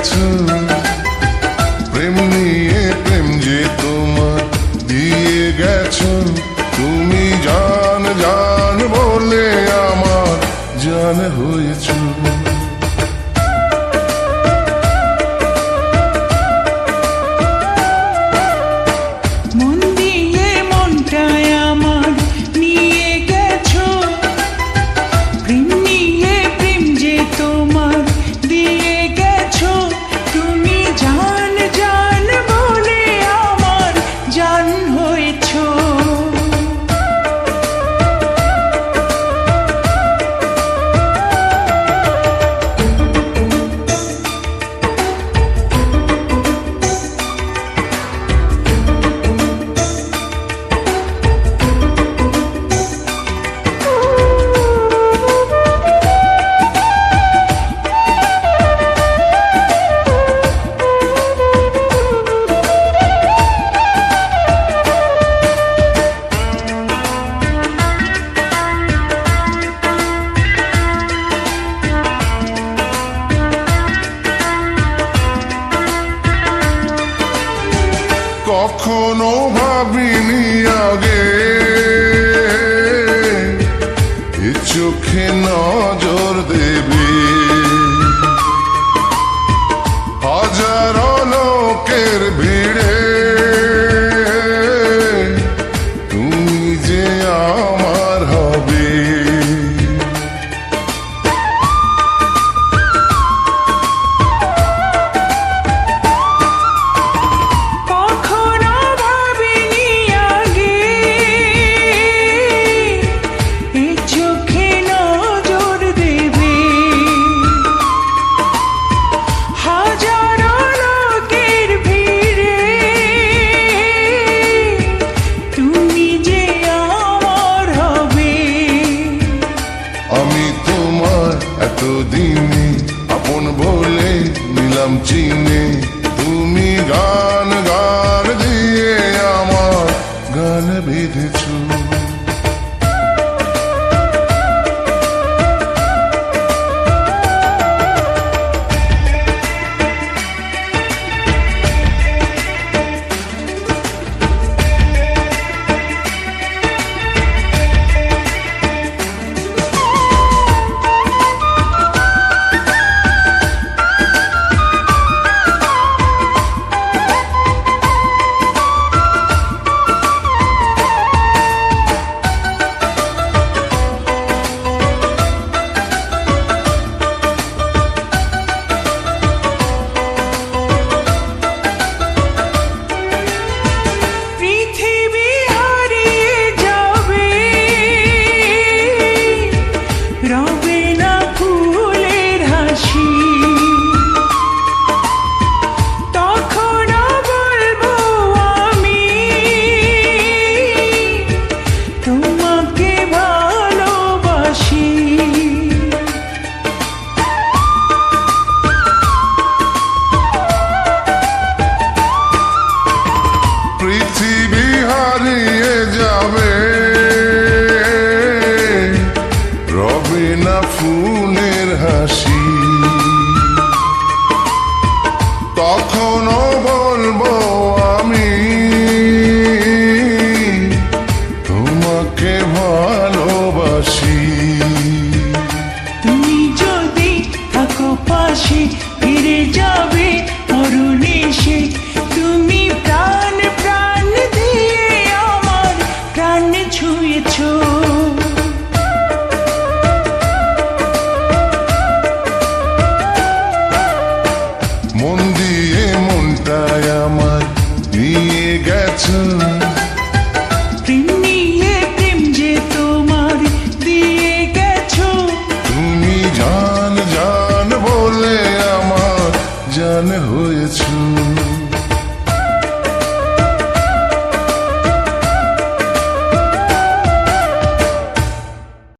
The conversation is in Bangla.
গেছো। প্রেম নিয়ে প্রেম যে তোমার দিয়ে গেছো, তুমি জান জান বলে আমার জান হয়েছো। ভাবিনি আগে। এ চোখে নজর দেবে। হাজারো লোকের এতদিনে আপন বলে নিলাম চিনে। রবে না ফুলের হাসি। তখনও বলব আমি, তোমাকে ভালোবাসি। তুমি যদি থাকো পাশে, ফিরে যাবে অজান হয়েছ।